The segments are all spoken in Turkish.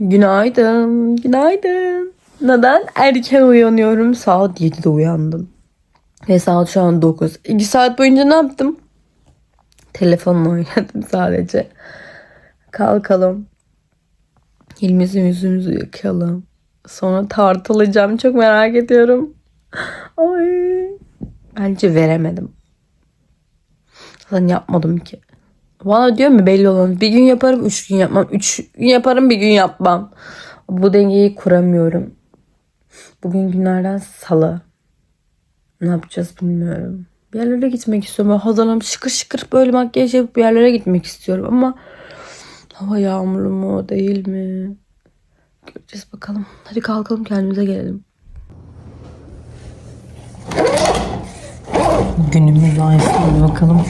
Günaydın, günaydın. Neden erken uyanıyorum? Saat 7'de uyandım. Ve saat şu an 9. 2 saat boyunca ne yaptım? Telefonla oynadım sadece. Kalkalım. Elimizi yüzümüzü yıkayalım. Sonra tartılacağım. Çok merak ediyorum. Ay. Bence veremedim. Zaten yapmadım ki. Bana diyor mu belli olan bir gün yaparım üç gün yapmam. Üç gün yaparım bir gün yapmam. Bu dengeyi kuramıyorum. Bugün günlerden salı. Ne yapacağız bilmiyorum. Bir yerlere gitmek istiyorum. Böyle hazırlanıp şıkır şıkır böyle makyaj yapıp bir yerlere gitmek istiyorum ama hava yağmurlu mu değil mi? Göreceğiz bakalım. Hadi kalkalım kendimize gelelim. Günümüz aydın bakalım.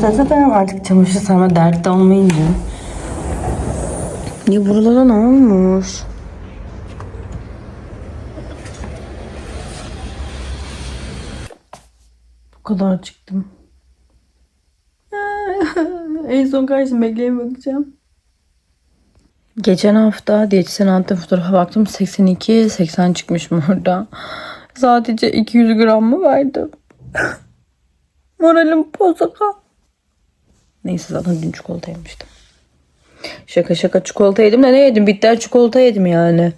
Tata ben artık çamaşır sarma dertte olmayınca. Ya buralara ne olmuş? Bu kadar çıktım. en son karşım bekleyip bakacağım. Geçen hafta diyetisyen altta fotoğrafa baktım 82 80 çıkmışım orada. Sadece 200 gram mı verdim? Moralim bozuk. Neyse zaten dün çikolata yemiştim. Şaka şaka çikolata yedim de ne yedim? Bitter çikolata yedim yani.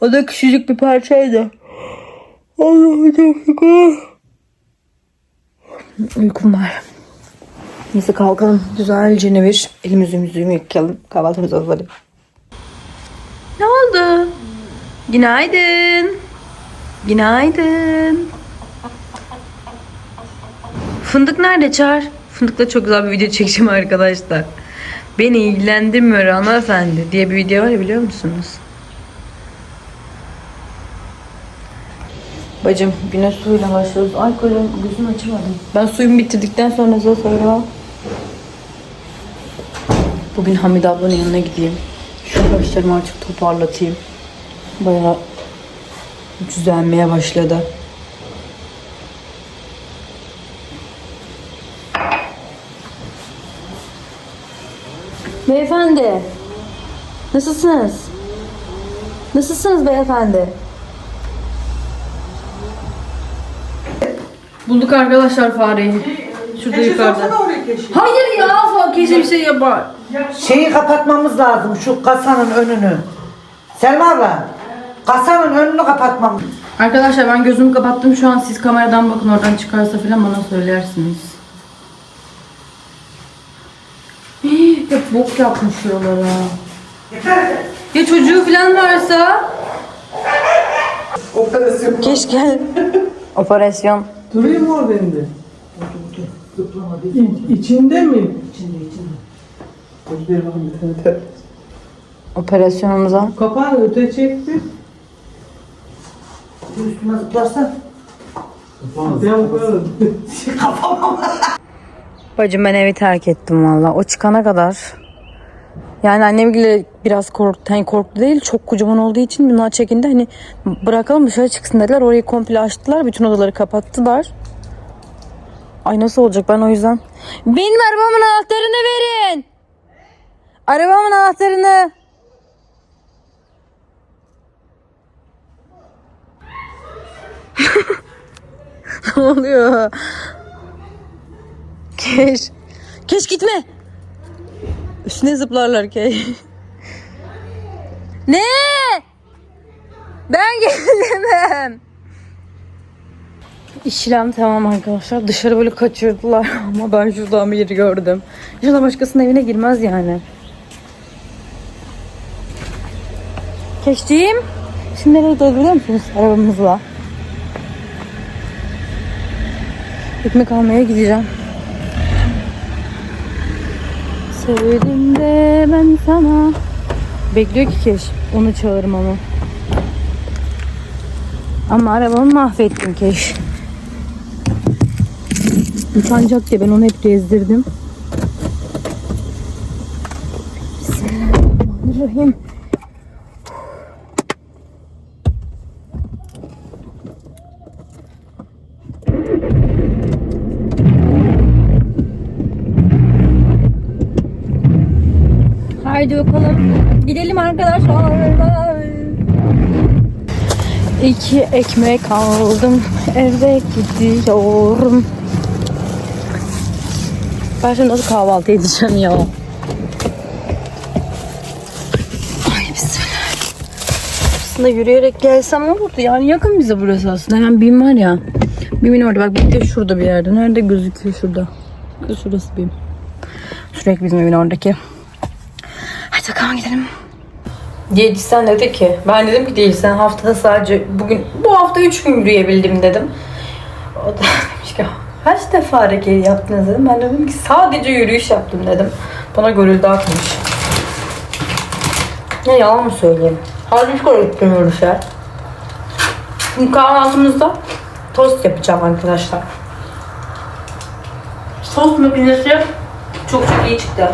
O da küçücük bir parçaydı. Allah'ım çok şükür. Uykum var. Neyse kalkalım. Güzelce ne bir elimizi yüzümüzü yıkayalım. Kahvaltımızı hazırlayalım. Ne oldu? Günaydın. Günaydın. Fındık nerede Çağır? Fındıkla çok güzel bir video çekeceğim arkadaşlar. Beni ilgilendirmiyor hanımefendi diye bir video var ya biliyor musunuz? Bacım güne suyla başlıyoruz. Ay kolum gözümü açamadım. Ben suyumu bitirdikten sonra size sonra Bugün Hamide ablanın yanına gideyim. Şu başlarımı artık toparlatayım. Bayağı düzelmeye başladı. Beyefendi. Nasılsınız? Nasılsınız beyefendi? Bulduk arkadaşlar fareyi. Şurada yukarıda. Hayır ya kesin bir şey yapar. Şeyi kapatmamız lazım şu kasanın önünü. Selma abla. Kasanın önünü kapatmamız. Arkadaşlar ben gözümü kapattım şu an siz kameradan bakın oradan çıkarsa falan bana söylersiniz. Hep bok yapmış şuralara. Ya çocuğu falan varsa? Operasyon. Keşke. Operasyon. Duruyor mu orada elinde? İ- İçinde mi? İçinde içinde. Operasyonumuza. Kapağını öte çekti. Üstüme zıplarsan. Ben koyarım. Bacım ben evi terk ettim valla. O çıkana kadar. Yani annem bile biraz korktu. Hani korktu değil çok kocaman olduğu için bunlar çekindi. Hani bırakalım dışarı çıksın dediler. Orayı komple açtılar. Bütün odaları kapattılar. Ay nasıl olacak ben o yüzden. Benim arabamın anahtarını verin. Arabamın anahtarını. ne oluyor? Keş. Keş gitme. Üstüne zıplarlar Keş. ne? Ben gelemem. İşlem tamam arkadaşlar. Dışarı böyle kaçırdılar ama ben şuradan bir yeri gördüm. İnşallah başkasının evine girmez yani. Keşciğim. Şimdi nereye gidiyoruz biliyor musunuz? Arabamızla. Ekmek almaya gideceğim. Sevdim de ben sana. Bekliyor ki keş. Onu çağırırım ama. Ama arabamı mahvettim keş. Utanacak diye ben onu hep gezdirdim. Bismillahirrahmanirrahim. Haydi bakalım. Gidelim arkadaşlar. İki ekmek aldım. Eve gidiyorum. Ben şimdi nasıl kahvaltı edeceğim ya? Ay bismillah. Aslında yürüyerek gelsem olurdu. Yani yakın bize burası aslında. Yani BİM var ya. BİM'in orada. Bak bir de şurada bir yerde. Nerede gözüküyor şurada? Şurası BİM. Sürekli bizim evin oradaki. Bakalım gidelim. Diyetisyen dedi ki, ben dedim ki diyetisyen haftada sadece bugün, bu hafta 3 gün yürüyebildim dedim. O da demiş ki kaç defa hareket yaptınız dedim. Ben de dedim ki sadece yürüyüş yaptım dedim. Bana görüldü atmış. Ne yalan mı söyleyeyim? Halbuki korktum yürüyüşe. Şimdi kahvaltımızda tost yapacağım arkadaşlar. Tost makinesi çok çok iyi çıktı.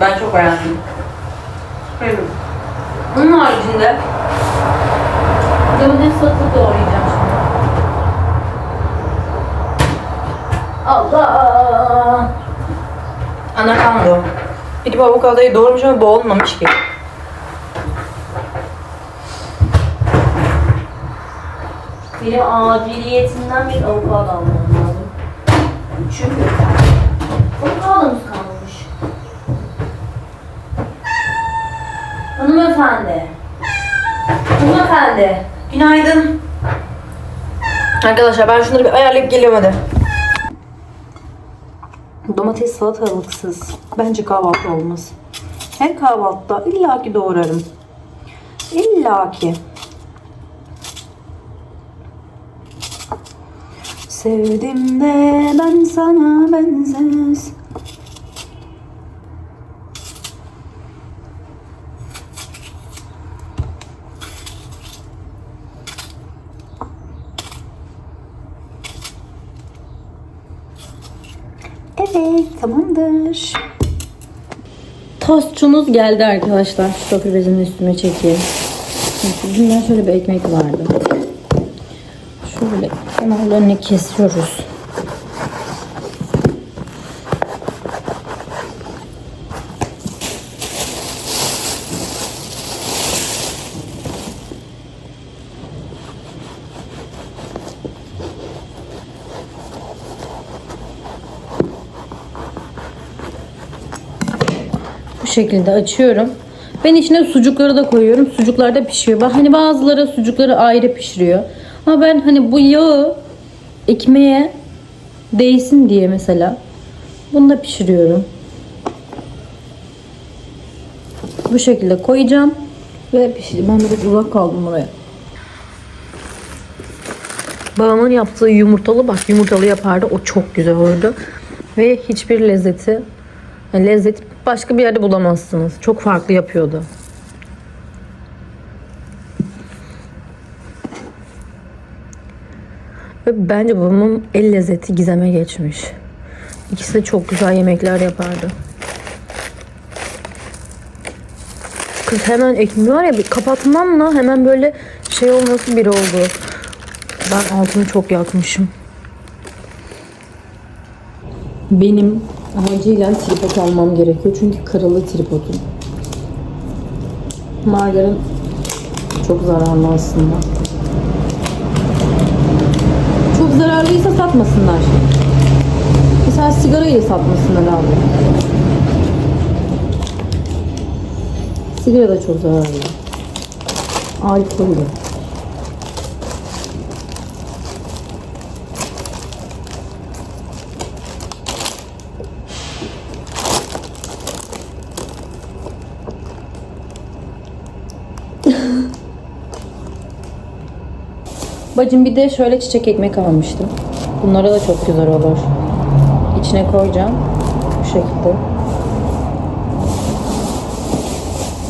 Ben çok beğendim. Evet. Onun haricinde domates salatalık doğrayacağım şimdi. Allah! Anakonda. Gidip avokadoyu doğramış ama bu olmamış ki. Benim aciliyetimden bir avukado almam lazım. Çünkü avokadomuz Hanımefendi. Hanımefendi. Günaydın. Arkadaşlar ben şunları bir ayarlayıp geliyorum hadi. Domates salatalıksız. Bence kahvaltı olmaz. Her kahvaltıda illaki doğrarım. İllaki. Sevdim de ben sana benzer. Evet, tamamdır. Tostçumuz geldi arkadaşlar. Sofra bezinin üstüne çekeyim. Bundan şöyle bir ekmek vardı. Şöyle kenarlarını kesiyoruz. Bu şekilde açıyorum. Ben içine sucukları da koyuyorum. Sucuklar da pişiyor. Bak hani bazıları sucukları ayrı pişiriyor. Ama ben hani bu yağı ekmeğe değsin diye mesela bunu da pişiriyorum. Bu şekilde koyacağım ve pişireceğim. Ben biraz uzak kaldım buraya. Babamın yaptığı yumurtalı bak yumurtalı yapardı. O çok güzel olurdu. Ve hiçbir lezzeti yani lezzeti başka bir yerde bulamazsınız. Çok farklı yapıyordu. Ve bence babamın el lezzeti gizeme geçmiş. İkisi de çok güzel yemekler yapardı. Kız hemen ekmeği var ya bir kapatmamla hemen böyle şey olması bir oldu. Ben altını çok yakmışım. Benim acilen tripod almam gerekiyor çünkü kırıldı tripodum. Margarin çok zararlı aslında. Çok zararlıysa satmasınlar. Mesela sigarayı satmasınlar abi. Sigara da çok zararlı. Alkol de. Bacım bir de şöyle çiçek ekmek almıştım. Bunlara da çok güzel olur. İçine koyacağım. Bu şekilde.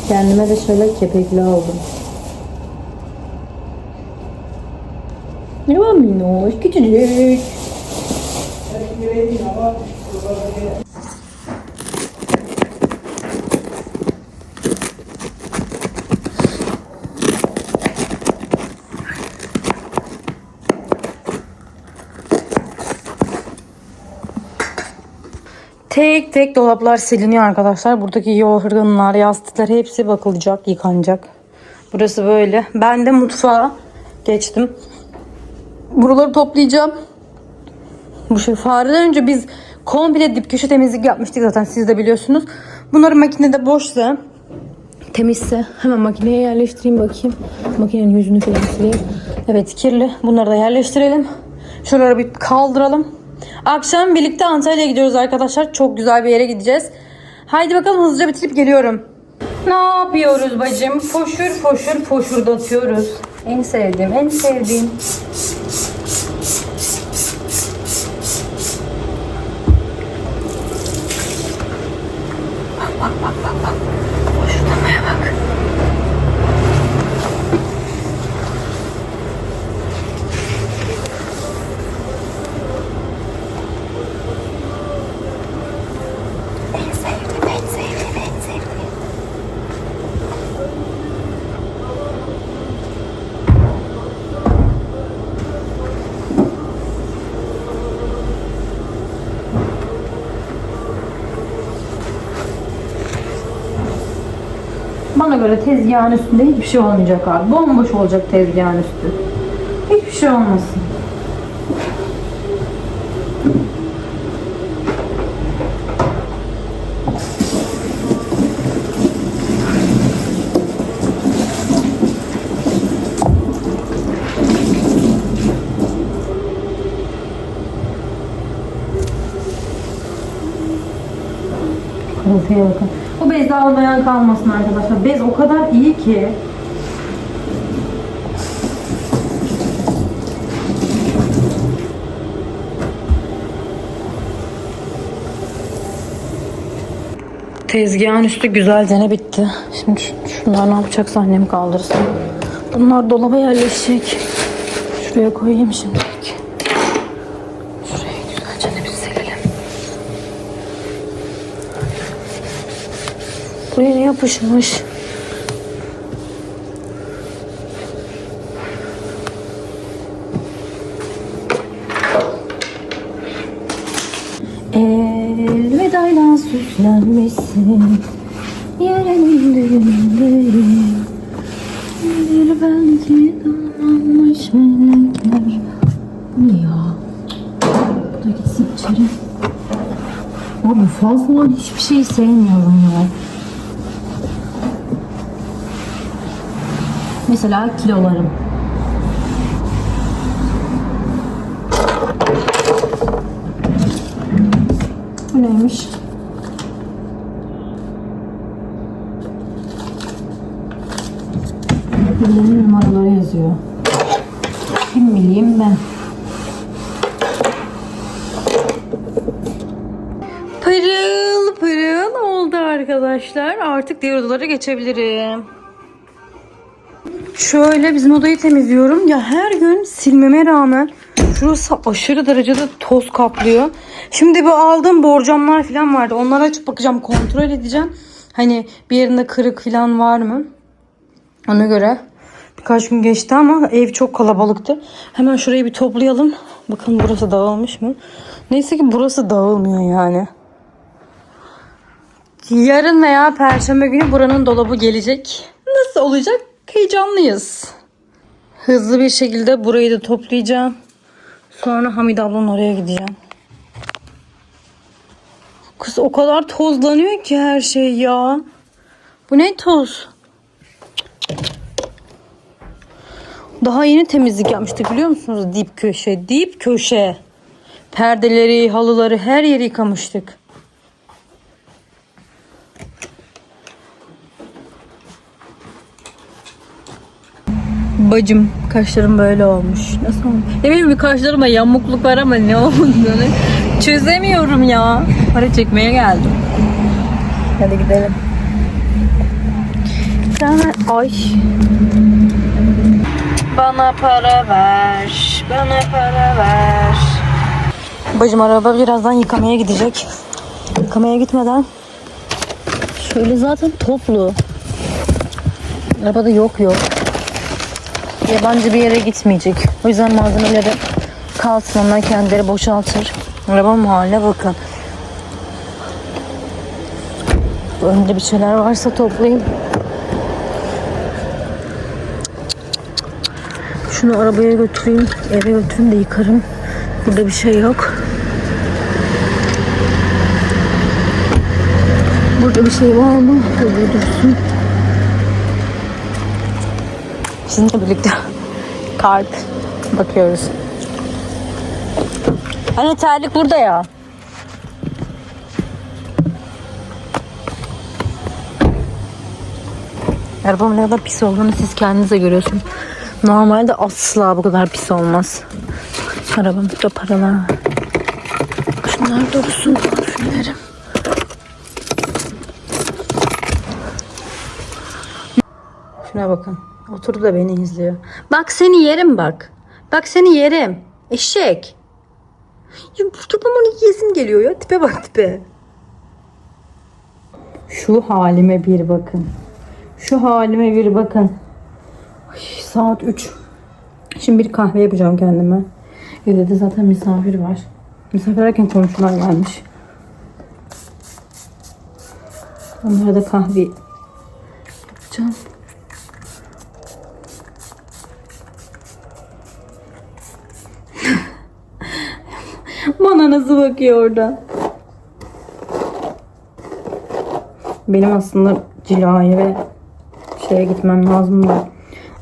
Kendime de şöyle kepekli aldım. Merhaba minnoş, küçücük. Tek tek dolaplar siliniyor arkadaşlar. Buradaki yorganlar, yastıklar hepsi bakılacak, yıkanacak. Burası böyle. Ben de mutfağa geçtim. Buraları toplayacağım. Bu şey fareden önce biz komple dip köşe temizlik yapmıştık zaten siz de biliyorsunuz. Bunları makinede boşsa temizse hemen makineye yerleştireyim bakayım. Makinenin yüzünü falan sileyim. Evet kirli. Bunları da yerleştirelim. Şuraları bir kaldıralım. Akşam birlikte Antalya'ya gidiyoruz arkadaşlar. Çok güzel bir yere gideceğiz. Haydi bakalım hızlıca bitirip geliyorum. Ne yapıyoruz bacım? Foşur foşur foşurdatıyoruz. En sevdiğim, en sevdiğim. Göre tezgahın üstünde hiçbir şey olmayacak abi. Bomboş olacak tezgahın üstü. Hiçbir şey olmasın. Kırıltıya bakın. Bu bez almayan kalmasın arkadaşlar. Bez o kadar iyi ki. Tezgahın üstü güzelce ne bitti. Şimdi şu- şunlar ne yapacaksa annem kaldırsın. Bunlar dolaba yerleşecek. Şuraya koyayım şimdilik. Buraya ne yapışmış? Elvedayla süslenmişsin Yerenin düğünleri Bir belki damlanmış melekler ya? Bu da gitsin içeri Abi fazla hiçbir şeyi sevmiyorum ya Mesela kilolarım. Bu neymiş? Birilerinin numaraları yazıyor. Kim bileyim ben. Pırıl pırıl oldu arkadaşlar. Artık diğer odalara geçebilirim. Şöyle bizim odayı temizliyorum. Ya her gün silmeme rağmen şurası aşırı derecede toz kaplıyor. Şimdi bu aldığım borcamlar falan vardı. Onları açıp bakacağım, kontrol edeceğim. Hani bir yerinde kırık falan var mı? Ona göre birkaç gün geçti ama ev çok kalabalıktı. Hemen şurayı bir toplayalım. Bakın burası dağılmış mı? Neyse ki burası dağılmıyor yani. Yarın veya perşembe günü buranın dolabı gelecek. Nasıl olacak? Heyecanlıyız. Hızlı bir şekilde burayı da toplayacağım. Sonra Hamid ablanın oraya gideceğim. Kız o kadar tozlanıyor ki her şey ya. Bu ne toz? Daha yeni temizlik yapmıştık biliyor musunuz? Dip köşe, dip köşe. Perdeleri, halıları her yeri yıkamıştık. Bacım kaşlarım böyle olmuş. Nasıl olmuş? Ya benim bir kaşlarıma yamukluk var ama ne olduğunu çözemiyorum ya. Para çekmeye geldim. Hadi gidelim. Tane ay. Bana para ver. Bana para ver. Bacım araba birazdan yıkamaya gidecek. Yıkamaya gitmeden şöyle zaten toplu. Arabada yok yok. Yabancı bir yere gitmeyecek. O yüzden malzemeleri kalsın onlar kendileri boşaltır. Arabamın haline bakın. Önde bir şeyler varsa toplayayım. Şunu arabaya götüreyim. Eve götüreyim de yıkarım. Burada bir şey yok. Burada bir şey var mı? Burada dursun. Sizinle birlikte kart bakıyoruz. Hani terlik burada ya. Arabamın ne kadar pis olduğunu siz kendinize görüyorsunuz. Normalde asla bu kadar pis olmaz. Arabamda paralar. Şunlar dursun parfümlerim. Şuna bakın. Oturdu da beni izliyor. Bak seni yerim bak. Bak seni yerim. Eşek. Ya buradan onu yesim geliyor ya. Tipe bak tipe. Şu halime bir bakın. Şu halime bir bakın. Ay, saat 3. Şimdi bir kahve yapacağım kendime. Evde de zaten misafir var. Misafir erken komşular gelmiş. Onlara da kahve yapacağım. Bakıyor orada? Benim aslında cilaya ve şeye gitmem lazım da.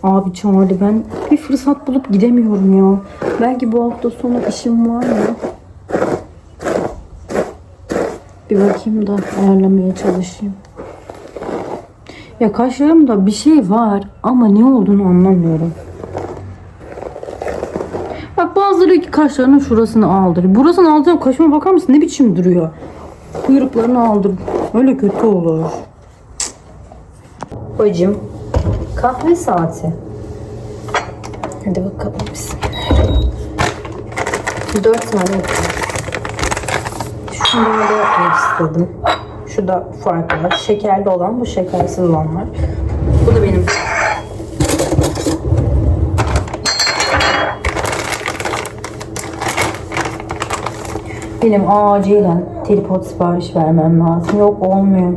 Abi çağırdı ben bir fırsat bulup gidemiyorum ya. Belki bu hafta sonu işim var ya. Bir bakayım da ayarlamaya çalışayım. Ya kaşlarımda bir şey var ama ne olduğunu anlamıyorum. Bak bazıları iki kaşlarının şurasını aldır. Burasını aldırıp kaşıma bakar mısın? Ne biçim duruyor? Kuyruklarını aldır. Öyle kötü olur. Bacım kahve saati. Hadi bakalım bismillah. Dört tane yapayım. Şunları da istedim. Şu da farklı. Şekerli olan bu şekersiz olanlar. Bu Benim acilen tripod sipariş vermem lazım. Yok olmuyor.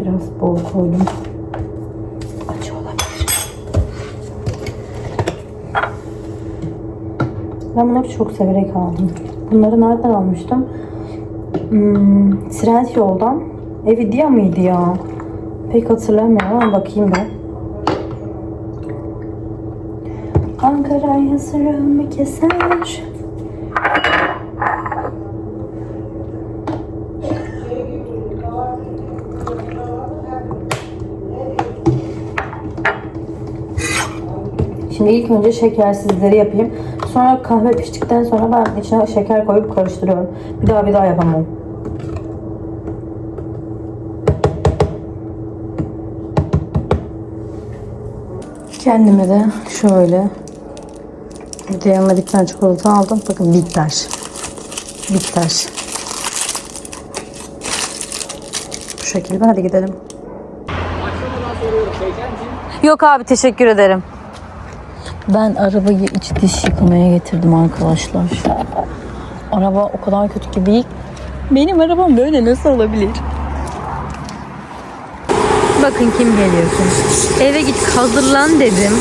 Biraz bol koydum. Acı olabilir. Ben bunları çok severek aldım. Bunları nereden almıştım? Hmm, Trend yoldan. Evidia mıydı ya? Pek hatırlamıyorum ama bakayım ben. Ankara'ya sıramı keser. Şimdi ilk önce şekersizleri yapayım. Sonra kahve piştikten sonra ben içine şeker koyup karıştırıyorum. Bir daha bir daha yapamam. Kendime de şöyle bir de yanına bir tane çikolata aldım. Bakın bitter. Bitter. Bu şekilde. Hadi gidelim. Yok abi teşekkür ederim. Ben arabayı iç dış yıkamaya getirdim arkadaşlar. Araba o kadar kötü ki değil. Benim arabam böyle nasıl olabilir? Bakın kim geliyorsun. Eve git hazırlan dedim.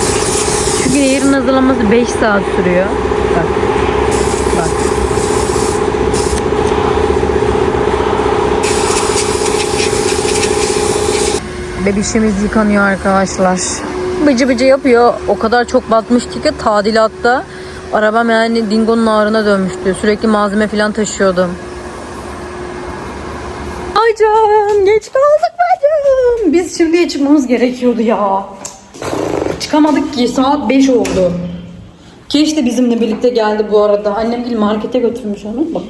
Çünkü yarın hazırlanması 5 saat sürüyor. Bak. Bak. Bebişimiz yıkanıyor arkadaşlar. Bıcı bıcı yapıyor. O kadar çok batmıştı ki tadilatta. Arabam yani dingonun ağrına dönmüştü. Sürekli malzeme falan taşıyordum. Bacım geç kaldık bacım. Biz şimdiye çıkmamız gerekiyordu ya. Çıkamadık ki saat 5 oldu. Keş de bizimle birlikte geldi bu arada. Annem gel markete götürmüş onu. Bak.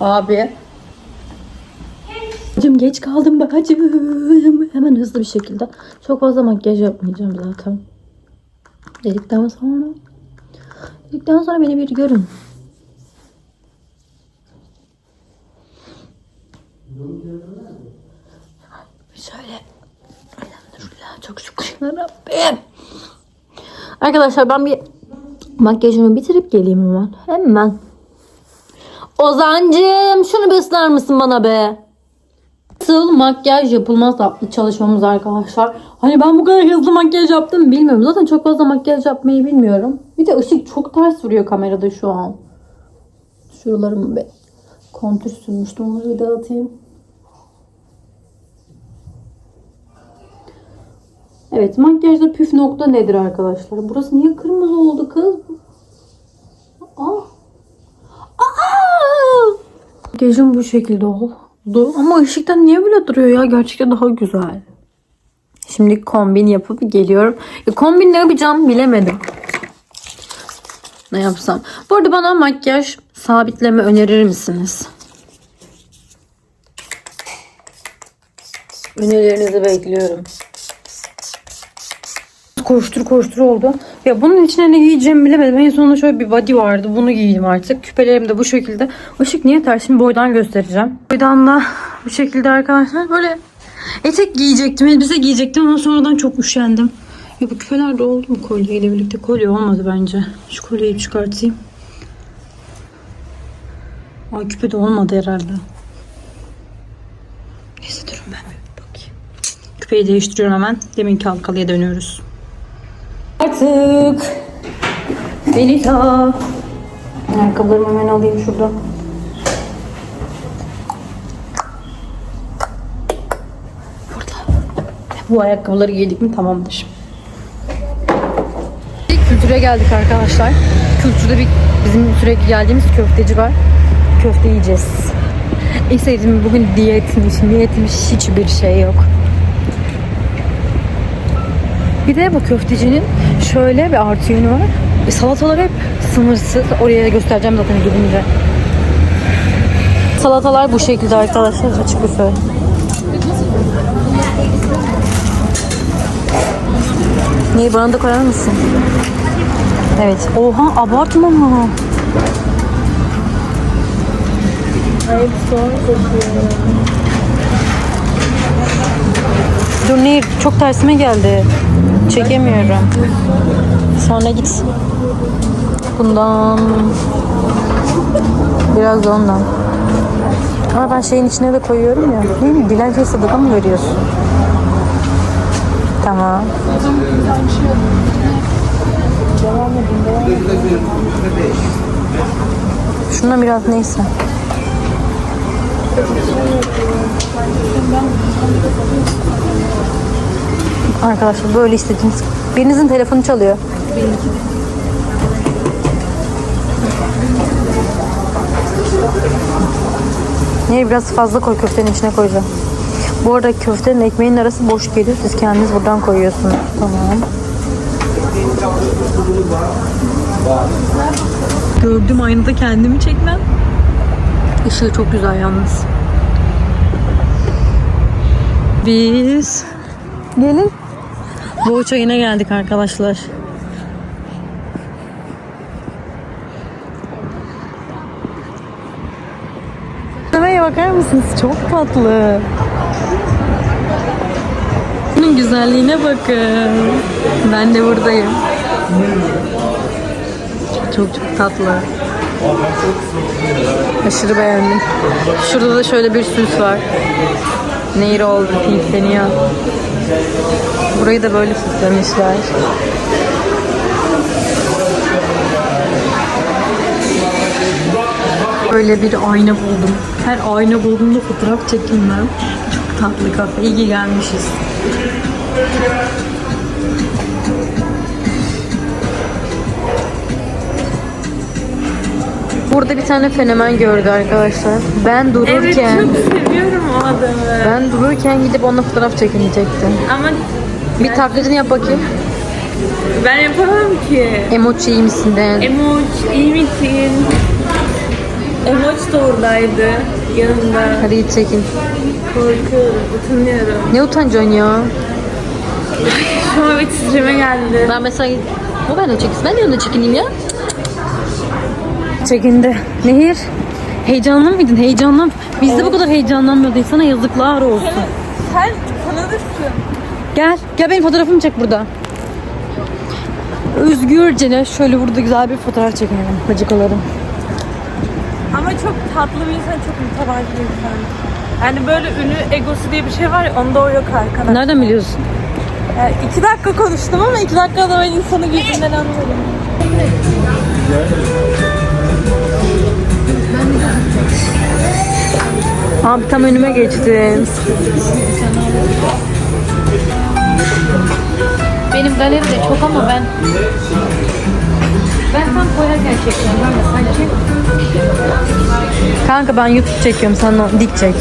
Abi. Bacım geç kaldım bacım. Hemen hızlı bir şekilde. Çok fazla makyaj yapmayacağım zaten. Dedikten sonra. Dedikten sonra beni bir görün. Şöyle. Elhamdülillah çok şükür Rabbim. Arkadaşlar ben bir makyajımı bitirip geleyim hemen. Hemen. Ozancım şunu bir ıslar mısın bana be? Nasıl makyaj yapılmaz adlı çalışmamız arkadaşlar. Hani ben bu kadar hızlı makyaj yaptım bilmiyorum. Zaten çok fazla makyaj yapmayı bilmiyorum. Bir de ışık çok ters vuruyor kamerada şu an. Şuralarımı bir kontür sürmüştüm. Onu bir dağıtayım. Evet makyajda püf nokta nedir arkadaşlar? Burası niye kırmızı oldu kız? Aa. Aa! Makyajım bu şekilde oldu. Ama ışıktan niye böyle duruyor ya? Gerçekten daha güzel. Şimdi kombin yapıp geliyorum. Ya kombin ne yapacağım bilemedim. Ne yapsam? Bu arada bana makyaj sabitleme önerir misiniz? Önerilerinizi bekliyorum. Koştur koştur oldu. Ya bunun içine ne giyeceğimi bilemedim. En sonunda şöyle bir body vardı. Bunu giydim artık. Küpelerim de bu şekilde. Işık niye ters? Şimdi boydan göstereceğim. Boydan da bu şekilde arkadaşlar. Böyle etek giyecektim. Elbise giyecektim ama sonradan çok üşendim. Ya bu küpeler de oldu mu kolyeyle birlikte? Kolye olmadı bence. Şu kolyeyi çıkartayım. Ay küpe de olmadı herhalde. Neyse durun ben bir bakayım. Küpeyi değiştiriyorum hemen. Deminki halkalıya dönüyoruz. Artık beni ta Ayakkabılarımı hemen alayım şurada. Burada. Bu ayakkabıları giydik mi tamamdır. Kültüre geldik arkadaşlar. Kültürde bir bizim sürekli geldiğimiz köfteci var. Köfte yiyeceğiz. En sevdiğim bugün diyetmiş, niyetmiş hiçbir şey yok. Bir de bu köftecinin şöyle bir artı yönü var. E, salatalar hep sınırsız. Oraya göstereceğim zaten gidince. Salatalar bu şekilde arkadaşlar. Açık büfe. Neyi bana da koyar mısın? Evet. Oha abartma mı? Dur Nehir çok tersime geldi. Çekemiyorum. Sonra git. Bundan biraz da ondan. Ama ben şeyin içine de koyuyorum ya. Değil mi? Dilenciye sadaka mı veriyorsun? Tamam. Şuna biraz neyse. Arkadaşlar böyle istediğiniz. Birinizin telefonu çalıyor. Nehir biraz fazla koy köftenin içine koyacağım. Bu arada köftenin ekmeğin arası boş geliyor. Siz kendiniz buradan koyuyorsunuz. Tamam. Gördüm aynada kendimi çekmem. Işığı çok güzel yalnız. Biz gelin. Boğ çayına geldik arkadaşlar. Şuraya bakar mısınız? Çok tatlı. Bunun güzelliğine bakın. Ben de buradayım. Çok çok tatlı. Aşırı beğendim. Şurada da şöyle bir süs var. Nehir oldu, tilkleniyor. Burayı da böyle süslemişler. Böyle bir ayna buldum. Her ayna bulduğumda fotoğraf çekeyim ben. Çok tatlı kafe. İyi ki gelmişiz. Burada bir tane fenomen gördü arkadaşlar. Ben dururken seviyorum o adamı. ben dururken gidip onunla fotoğraf çekinecektim. Ama Bir taklidini yap bakayım. ben yapamam ki. Emoji iyi misin de? Emoç, iyi misin? Emoç da oradaydı yanımda. Hadi git çekin. Korkuyorum, utanıyorum. Ne utanacaksın ya? Şu an bir titreme geldi. Ben mesela o ben de çeksin. Ben de yanında çekineyim ya. Çekindi. Nehir. Heyecanlı mıydın? Heyecanlan. Biz de bu kadar heyecanlanmıyorduk. Sana yazıklar olsun. Sen tanıdıksın. Gel. Gel benim fotoğrafımı çek burada. Özgürce şöyle burada güzel bir fotoğraf çekelim. Bacıkalarım. Ama çok tatlı bir insan, çok mütevazi bir insan. Yani böyle ünlü egosu diye bir şey var ya, onda o yok arkadaşlar. Nereden biliyorsun? Yani iki dakika konuştum ama iki dakikada ben insanı gözünden anladım. Abi tam önüme geçtin. Benim galeri de çok ama ben ben tam koyarken çekiyorum. Ben de sanki Kanka ben YouTube çekiyorum sen o- dik çek.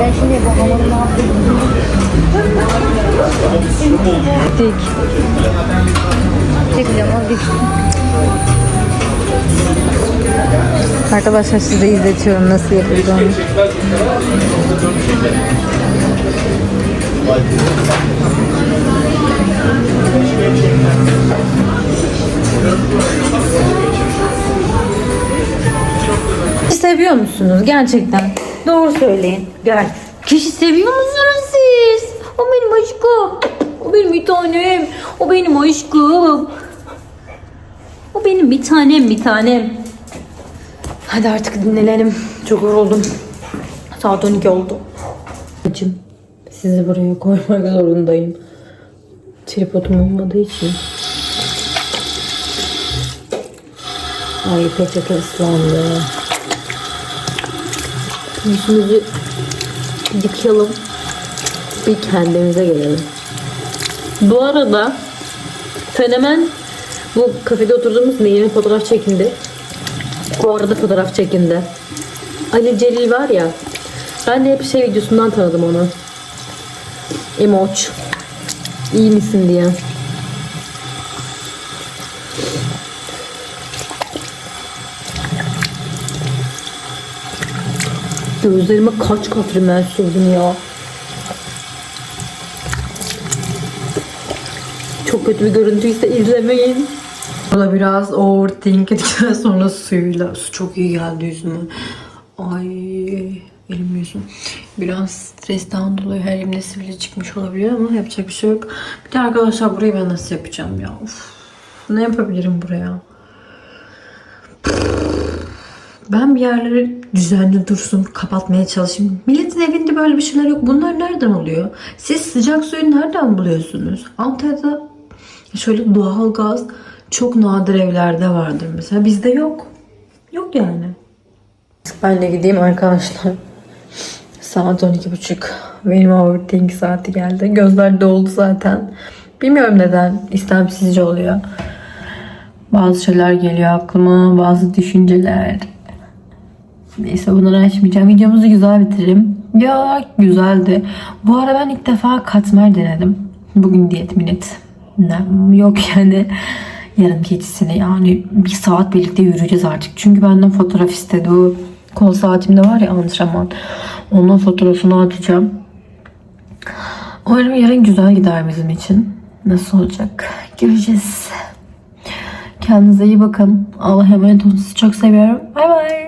Ben şimdi bu hamuru ne yapayım? Dik. Dik. Arkadaşlar size izletiyorum nasıl yapıldığını. Seviyor musunuz gerçekten? Doğru söyleyin. Gel. Kişi seviyor musunuz siz? O benim aşkım. O benim bir tanem. O benim aşkım. O benim bir tanem bir tanem. Hadi artık dinlenelim. Çok yoruldum. Saat 12 oldu. Acım. Sizi buraya koymak zorundayım. Tripodum olmadığı için. Ay peçete ıslandı. Yüzümüzü yıkayalım. Bir kendimize gelelim. Bu arada Fenomen bu kafede oturduğumuz yeni fotoğraf çekindi. Bu arada fotoğraf çekindi. Ali Celil var ya. Ben de hep şey videosundan tanıdım onu. Emoç. İyi misin diye. Gözlerime kaç kat rimel sürdüm ya. Çok kötü bir görüntüyse izlemeyin. Burada biraz overthink ettikten sonra suyuyla. Su çok iyi geldi yüzüme. Ay elim yüzüm. Biraz stresten dolayı her yerimde sivilce çıkmış olabilir ama yapacak bir şey yok. Bir de arkadaşlar burayı ben nasıl yapacağım ya? Of. Ne yapabilirim buraya? Ben bir yerleri düzenli dursun, kapatmaya çalışayım. Milletin evinde böyle bir şeyler yok. Bunlar nereden oluyor? Siz sıcak suyu nereden buluyorsunuz? Antalya'da şöyle doğal gaz çok nadir evlerde vardır mesela. Bizde yok. Yok yani. Ben de gideyim arkadaşlar. Saat 12.30. Benim overthink saati geldi. Gözler doldu zaten. Bilmiyorum neden. İstemsizce oluyor. Bazı şeyler geliyor aklıma. Bazı düşünceler. Neyse bunları açmayacağım. Videomuzu güzel bitirelim. Ya güzeldi. Bu ara ben ilk defa katmer denedim. Bugün diyet millet. Yok yani yarın geçisini yani bir saat birlikte yürüyeceğiz artık. Çünkü benden fotoğraf istedi. O kol saatimde var ya antrenman. Onun fotoğrafını atacağım. Umarım yarın güzel gider bizim için. Nasıl olacak? Göreceğiz. Kendinize iyi bakın. Allah'a emanet olun. Sizi çok seviyorum. Bay bay.